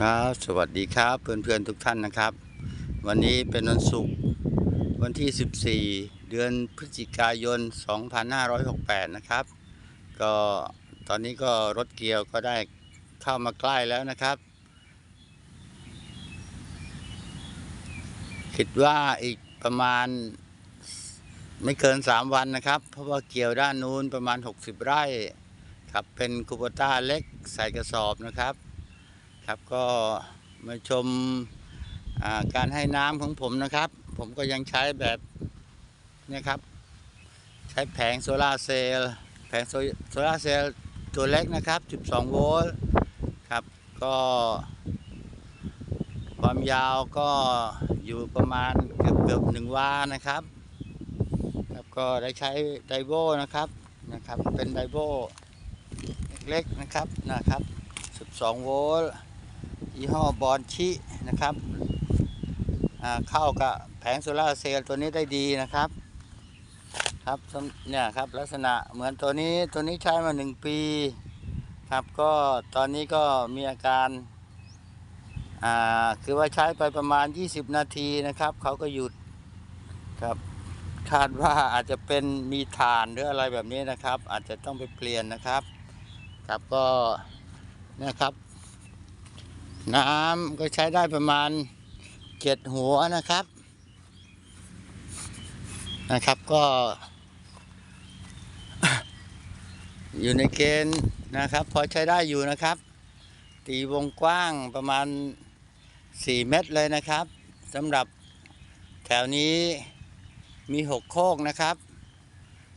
ครับสวัสดีครับเพื่อนๆทุกท่านนะครับ วันนี้เป็นวันศุกร์วันที่ 14 เดือนพฤศจิกายน 2568 นะครับ ก็ตอนนี้ก็รถเกียวก็ได้เข้ามาใกล้แล้วนะครับ คิดว่าอีกประมาณไม่เกิน 3 วันนะครับ เพราะว่าเกี่ยวด้านนู้นประมาณ 60 ไร่ครับเป็นคูโบต้าเล็กใส่กระสอบนะครับ ครับก็มาชมาการให้น้ำของผมนะครับ ผมก็ยังใช้แบบนี่ครับ ใช้แผงโซลาเซลล์แผงโซโซลาเซลล์ตัวเล็กนะครับ 12 โวลต์ครับ ก็ความยาวก็อยู่ประมาณเกือบเกือบหนึ่งวานะครับครับก็ได้ใช้ไดโวนะครับนะครับ เป็นไดโวเล็กๆนะครับนะครับ 12 โวลต์ ยี่ห้อบอลชินะครับเข้ากับแผงโซลาร์เซลล์ตัวนี้ได้ดีนะครับ ครับเนี่ยครับลักษณะเหมือนตัวนี้ตัวนี้ใช้มาหนึ่งปีครับก็ตอนนี้ก็มีอาการอ่าคือว่าใช้ไปประมาณ 20 นาทีนะครับเขาก็หยุดครับคาดว่าอาจจะเป็นมีฐานหรืออะไรแบบนี้นะครับ อาจจะต้องไปเปลี่ยนนะครับ ครับก็นะครับ น้ำก็ใช้ได้ประมาณเจ็ดหัวนะครับ นะครับก็ อยู่ในเกณฑ์นะครับ พอใช้ได้อยู่นะครับ ตีวงกว้างประมาณ 4 เมตรเลยนะครับสำหรับแถวนี้มี 6 โคกนะครับ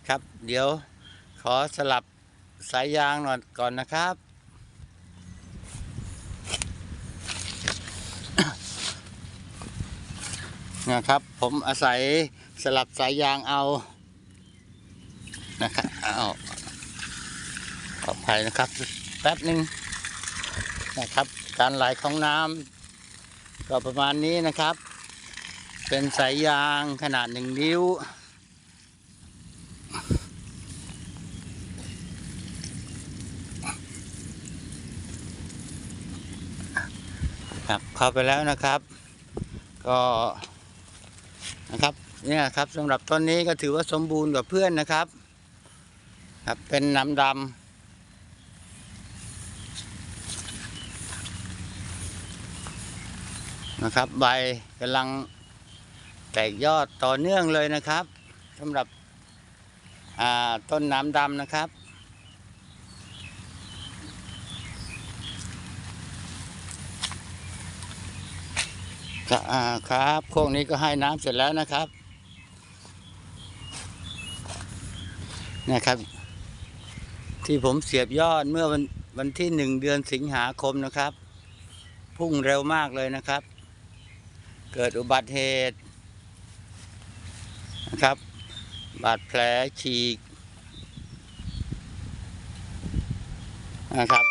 ครับ เดี๋ยวขอสลับสายยางหน่อยก่อนนะครับ นะครับ ผมอาศัยสลับสายยางเอานะครับเอาขออภัยนะครับ แป๊บหนึ่งนะครับ การไหลของน้ำก็ประมาณนี้นะครับ เป็นสายยางขนาดหนึ่งนิ้วครับเข้าไปแล้วนะครับ ก็ นะครับเนี่ยครับสำหรับต้นนี้ก็ถือว่าสมบูรณ์กว่าเพื่อนนะครับครับเป็นน้ำดำนะครับใบกำลังแตกยอดต่อเนื่องเลยนะครับสำหรับต้นน้ำดำนะครับ ครับอ่าครับพวกนี้ก็ให้น้ำเสร็จแล้วนะครับนะครับ ที่ผมเสียบยอดเมื่อวันวันที่หนึ่งเดือนสิงหาคมนะครับ พุ่งเร็วมากเลยนะครับ เกิดอุบัติเหตุนะครับ บาดแผลฉีกนะครับ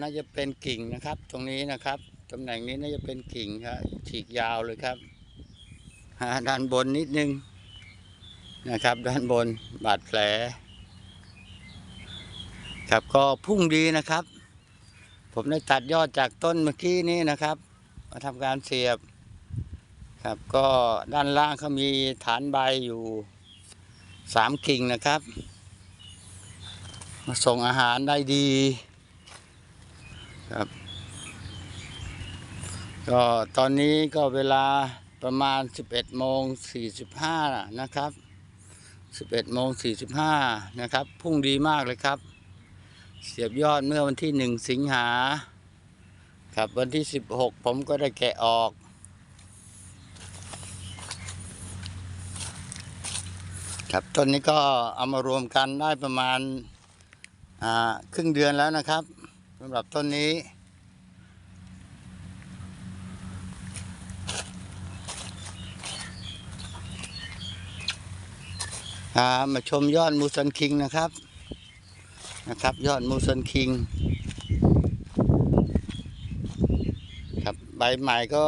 น่าจะเป็นกิ่งนะครับตรงนี้นะครับำแหน่งนี้น่าจะเป็นกิ่งครับฉีกยาวเลยครับหาด้านบนนิดนึงนะครับ ด้านบนบาดแผล ครับก็พุ่งดีนะครับ ผมได้ตัดยอดจากต้นเมื่อกี้นี้นะครับ มาทำการเสียบ ครับก็ด้านล่างเขามีฐานใบอยู่สามกิ่งนะครับ มาส่งอาหารได้ดีครับ ก็ตอนนี้ก็เวลาประมาณ 11โมง45 นะครับ 11โมง45 นะครับ พุ่งดีมากเลยครับ เสียบยอดเมื่อวันที่ 1 สิงหา ครับวันที่ 16 ผมก็ได้แกะออก ครับต้นนี้ก็เอามารวมกันได้ประมาณครึ่งเดือนแล้วนะครับสำหรับต้นนี้ ครับมาชมยอดมูซันคิงนะครับนะครับ ยอดมูซันคิง ครับใบใหม่ก็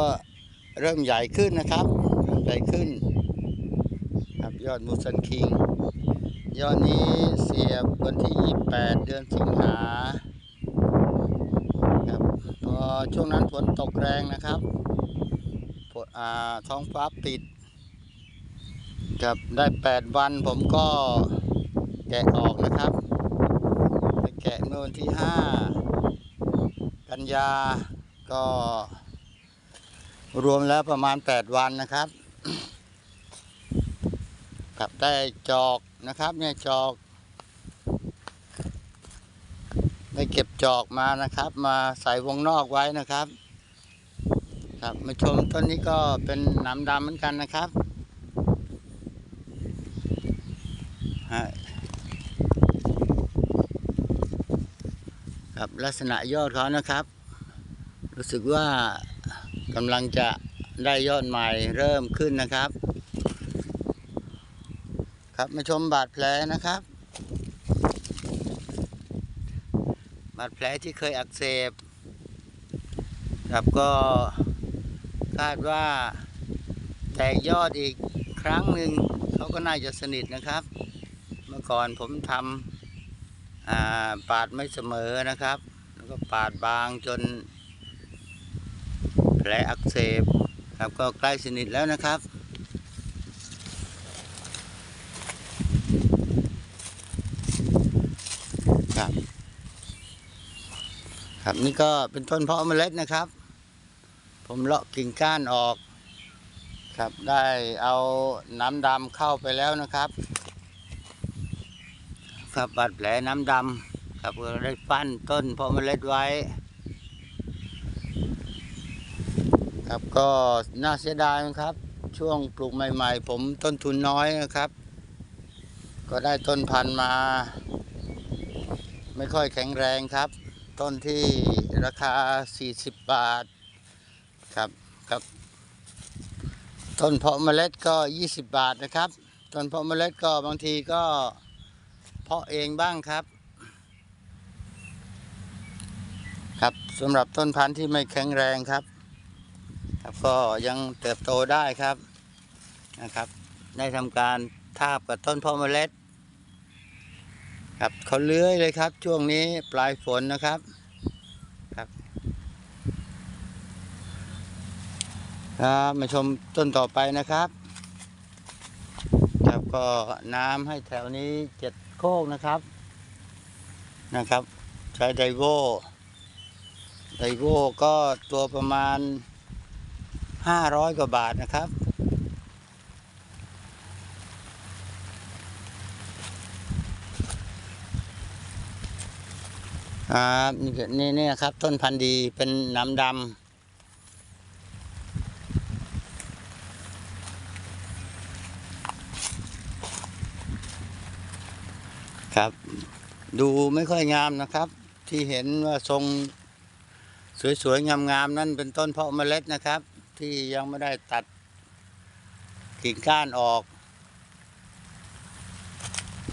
เริ่มใหญ่ขึ้นนะครับเริ่มใหญ่ขึ้น ครับยอดมูซันคิง ยอดนี้เสียบวันที่ 28 เดือนสิงหาครับพอช่วงนั้นฝนตกแรงนะครับฝนอ่าท้องฟ้าปิด กับได้แปดวันผมก็แกะออกนะครับไปแกะเมื่อวันที่ห้ากันยาก็รวมแล้วประมาณ 8 วันนะครับครับได้จอกนะครับเนี่ยจอก ได้เก็บจอกมานะครับ มาใส่วงนอกไว้นะครับ ครับมาชมต้นนี้ก็เป็นหน้ำดำเหมือนกันนะครับ ฮะครับลักษณะยอดเขานะครับ รู้สึกว่ากำลังจะได้ยอดใหม่เริ่มขึ้นนะครับ ครับมาชมบาดแผลนะครับ บาดแผลที่เคยอักเสบครับก็คาดว่าแตกยอดอีกครั้งหนึ่งเขาก็น่าจะสนิทนะครับ มื่อก่อนผมทำปาดไม่เสมอนะครับ แล้วก็ปาดบางจนแผลอักเสบครับก็ใกล้สนิทแล้วนะครับครับครับนี่ก็เป็นต้นเพาะเมล็ดนะครับ ผมเลาะกิ่งก้านออก ครับได้เอาน้ำดำเข้าไปแล้วนะครับ ครับบาดแผลน้ำดำครับก็ได้ปั้นต้นพาะเมล็ดไว้ ครับก็น่าเสียดายนะครับ ช่วงปลูกใหม่ ๆ ผมต้นทุนน้อยนะครับ ก็ได้ต้นพันธุ์มา ไม่ค่อยแข็งแรงครับ ต้นที่ราคา 40 บาทครับครับต้นเพาะเมล็ดก็ 20 บาทนะครับ ต้นเพาะเมล็ดก็บางทีก็ เพาะเองบ้างครับ ครับสำหรับต้นพันธุ์ที่ไม่แข็งแรงครับ ครับก็ยังเติบโตได้ครับนะครับ ได้ทำการทาบกับต้นพาะเมล็ด ครับเขาเลื้อยเลยครับ ช่วงนี้ปลายฝนนะครับครับครับมาชมต้นต่อไปนะครับ ครับก็น้ำให้แถวนี้เจ็ด โคกนะครับนะครับ ใช้ไดโวไดโวก็ตัวประมาณห้าร้อยกว่าบาทนะครับ อ่านี่ก็นี่นี่ครับ ต้นพันธุ์ดีเป็นน้ำดำ ครับ ดูไม่ค่อยงามนะครับ ที่เห็นว่าทรงสวยๆงามๆนั่นเป็นต้นเพาะเมล็ดนะครับ ที่ยังไม่ได้ตัดกิ่งก้านออก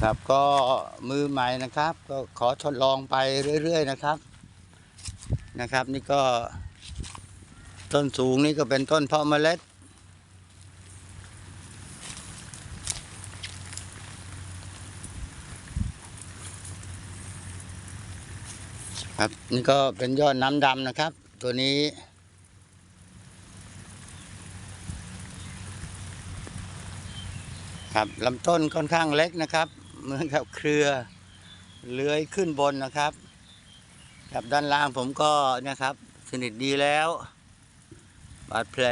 ครับก็มือใหม่นะครับ ก็ขอทดลองไปเรื่อยๆนะครับนะครับ นี่ก็ต้นสูงนี่ก็เป็นต้นเพาะเมล็ด ครับนี่ก็เป็นยอดน้ำดำนะครับ ตัวนี้ ครับลำต้นค่อนข้างเล็กนะครับเหมือนกับเครือเลื้อยขึ้นบนนะครับครับด้านล่างผมก็นะครับ สนิทดีแล้ว บาดแผล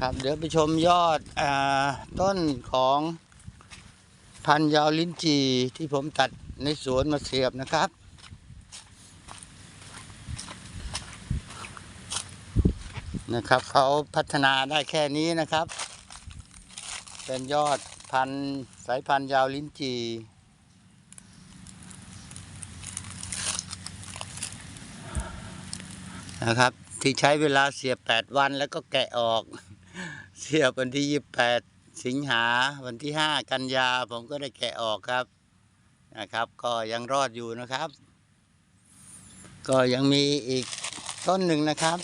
ครับเดี๋ยวไปชมยอดอต้นของพันยาวลิ้นจีที่ผมตัดในสวนมาเสียบนะครับ นะครับเขาพัฒนาได้แค่นี้นะครับ เป็นยอดพันสายพันธุ์ยาวลิ้นจีนะครับ ที่ใช้เวลาเสียบ 8 วันแล้วก็แกะออก เสียบวันที่ 28 สิงหาวันที่ 5 กันยาผมก็ได้แกะออกครับนะครับ ก็ยังรอดอยู่นะครับ ก็ยังมีอีกต้นหนึ่งนะครับ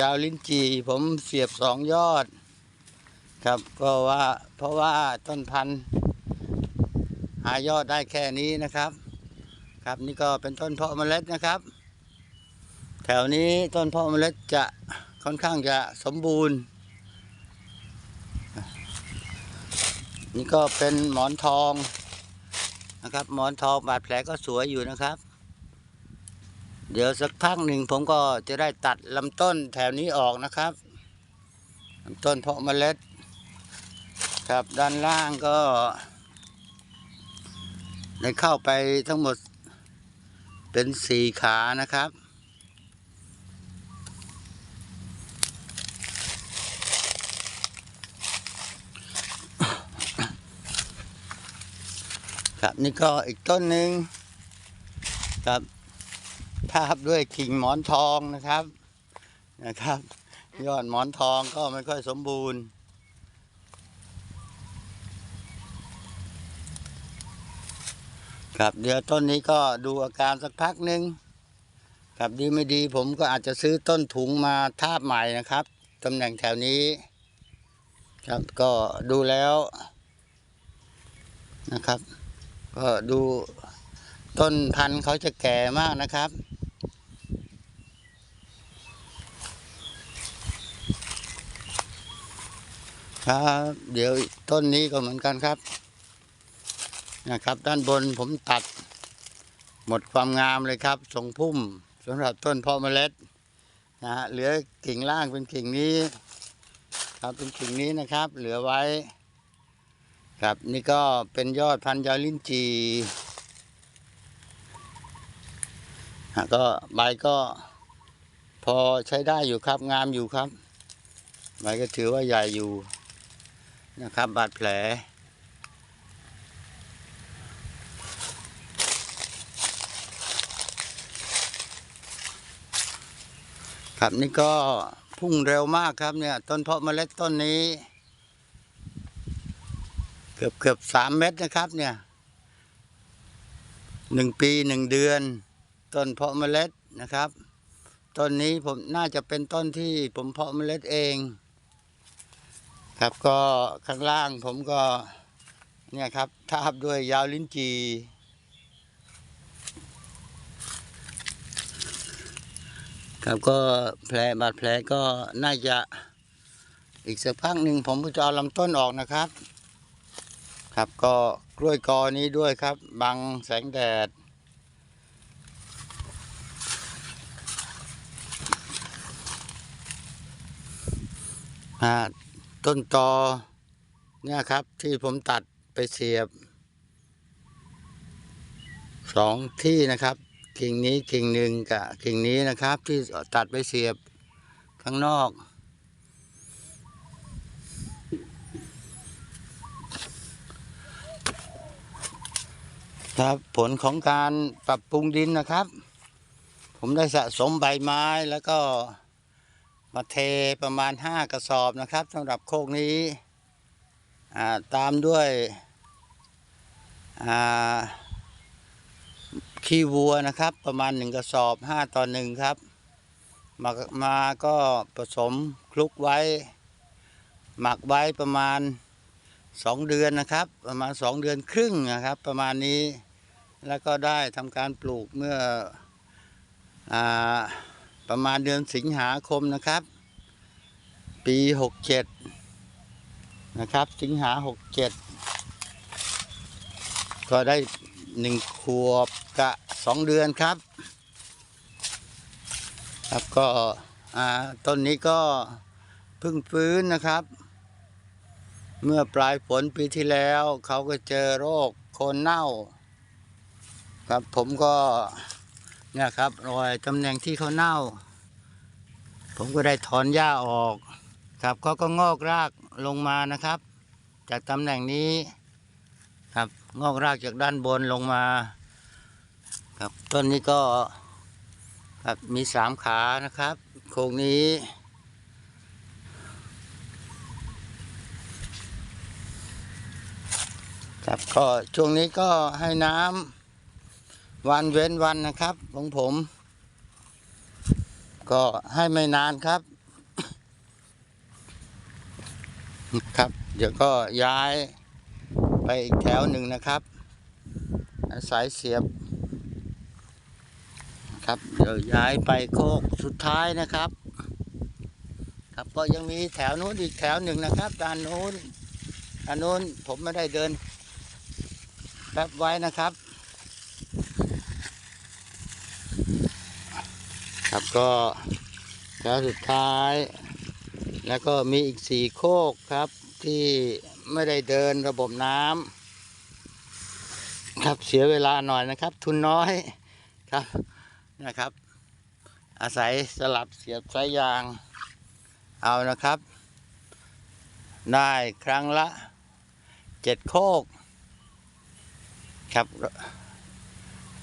ยาวลิ้นจี่ผมเสียบสองยอด ครับก็ว่าเพราะว่าต้นพันธุ์หายอดได้แค่นี้นะครับ ครับนี่ก็เป็นต้นเพาะเมล็ดนะครับ แถวนี้ต้นเพาะเมล็ดจะค่อนข้างจะสมบูรณ์ นี่ก็เป็นหมอนทองนะครับ หมอนทองบาดแผลก็สวยอยู่นะครับ เดี๋ยวสักพักหนึ่งผมก็จะได้ตัดลำต้นแถวนี้ออกนะครับลำต้นเพาะเมล็ด ครับด้านล่างก็ได้เข้าไปทั้งหมดเป็นสี่ขานะครับ ครับนี่ก็อีกต้นหนึ่งครับ ทาบด้วยกิ่งหมอนทองนะครับนะครับ ยอดหมอนทองก็ไม่ค่อยสมบูรณ์ ครับเดี๋ยวต้นนี้ก็ดูอาการสักพักหนึ่งครับดีไม่ดีผมก็อาจจะซื้อต้นถุงมาทาบใหม่นะครับตำแหน่งแถวนี้ ครับก็ดูแล้วนะครับ ก็ดูต้นพันธุ์เขาจะแก่มากนะครับ ครับ เดี๋ยวต้นนี้ก็เหมือนกันครับ นะครับ ด้านบนผมตัด หมดความงามเลยครับทรงพุ่มสำหรับต้นพาะเมล็ดนะฮะเหลือกิ่งล่างเป็นกิ่งนี้ ครับเป็นกิ่งนี้นะครับ เหลือไว้ ครับนี่ก็เป็นยอดพันยาลิ้นจีฮะก็ใบก็พอใช้ได้อยู่ครับงามอยู่ครับใบก็ถือว่าใหญ่อยู่ นะครับบาดแผล ครับนี่ก็พุ่งเร็วมากครับเนี่ย ต้นเพาะเมล็ดต้นนี้ เกือบเกือบสามเม็ดนะครับเนี่ยหนึ่งปีหนึ่งเดือน ต้นเพาะเมล็ดนะครับ ต้นนี้ผมน่าจะเป็นต้นที่ผมเพาะเมล็ดเอง ครับก็ข้างล่างผมก็เนี่ยครับทาบด้วยยาวลิ้นจีครับก็แผลบาดแผลก็น่าจะอีกสักพักหนึ่งผมจะเอาลำต้นออกนะครับ ครับก็กล้วยกอนี้ด้วยครับบังแสงแดด อ่า ต้นตอเนี่ยครับ ที่ผมตัดไปเสียบสองที่นะครับกิ่งนี้กิ่งหนึ่งกับกิ่งนี้นะครับ ที่ตัดไปเสียบข้างนอก ครับผลของการปรับปรุงดินนะครับ ผมได้สะสมใบไม้แล้วก็ มาเทประมาณห้ากระสอบนะครับสำหรับโคกนี้ตามด้วยขี้วัวนะครับ ประมาณหนึ่งกระสอบห้าต่อหนึ่งครับ มามาก็ผสมคลุกไว้ หมักไว้ประมาณสองเดือนนะครับ ประมาณสองเดือนครึ่งนะครับ ประมาณนี้แล้วก็ได้ทำการปลูกเมื่ออ ประมาณเดือนสิงหาคมนะครับ ปีหกเจ็ดนะครับ สิงหาหกเจ็ดก็ได้หนึ่งขวบกะสองเดือนครับ ครับก็ต้นนี้ก็เพิ่งฟื้นนะครับ เมื่อปลายฝนปีที่แล้ว เขาก็เจอโรคโคนเน่า ครับผมก็ เนี่ยครับรอยตำแหน่งที่เขาเน่า ผมก็ได้ถอนหญ้าออก ครับเขาก็งอกรากลงมานะครับ จากตำแหน่งนี้ครับงอกรากจากด้านบนลงมาครับต้นนี้ก็ครับมีสามขานะครับ โครงนี้ ครับก็ช่วงนี้ก็ให้น้ำ วันเว้นวันนะครับของผม ก็ให้ไม่นานครับ ครับ เดี๋ยวก็ย้ายไปอีกแถวหนึ่งนะครับอายเสียบ ครับเดี๋ยวย้ายไปโคกสุดท้ายนะครับ ครับก็ยังมีแถวนู้นอีกแถวหนึ่งนะครับด้านนู้นด้านนู้นผมไม่ได้เดินแป๊บไว้นะครับ ครับก็แถวสุดท้าย แล้วก็มีอีกสี่โคกครับที่ไม่ได้เดินระบบน้ำครับเสียเวลาหน่อยนะครับ ทุนน้อยครับนะครับ อาศัยสลับเสียบสายยางเอานะครับ ได้ครั้งละเจ็ดโคกครับ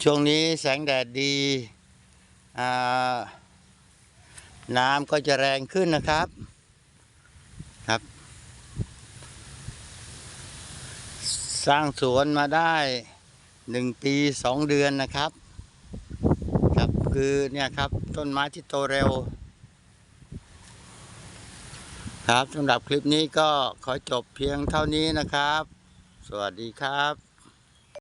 ช่วงนี้แสงแดดดี น้ำก็จะแรงขึ้นนะครับครับ สร้างสวนมาได้หนึ่งปีสองเดือนนะครับ ครับคือเนี่ยครับต้นไม้ที่โตเร็ว ครับสำหรับคลิปนี้ก็ขอจบเพียงเท่านี้นะครับ สวัสดีครับ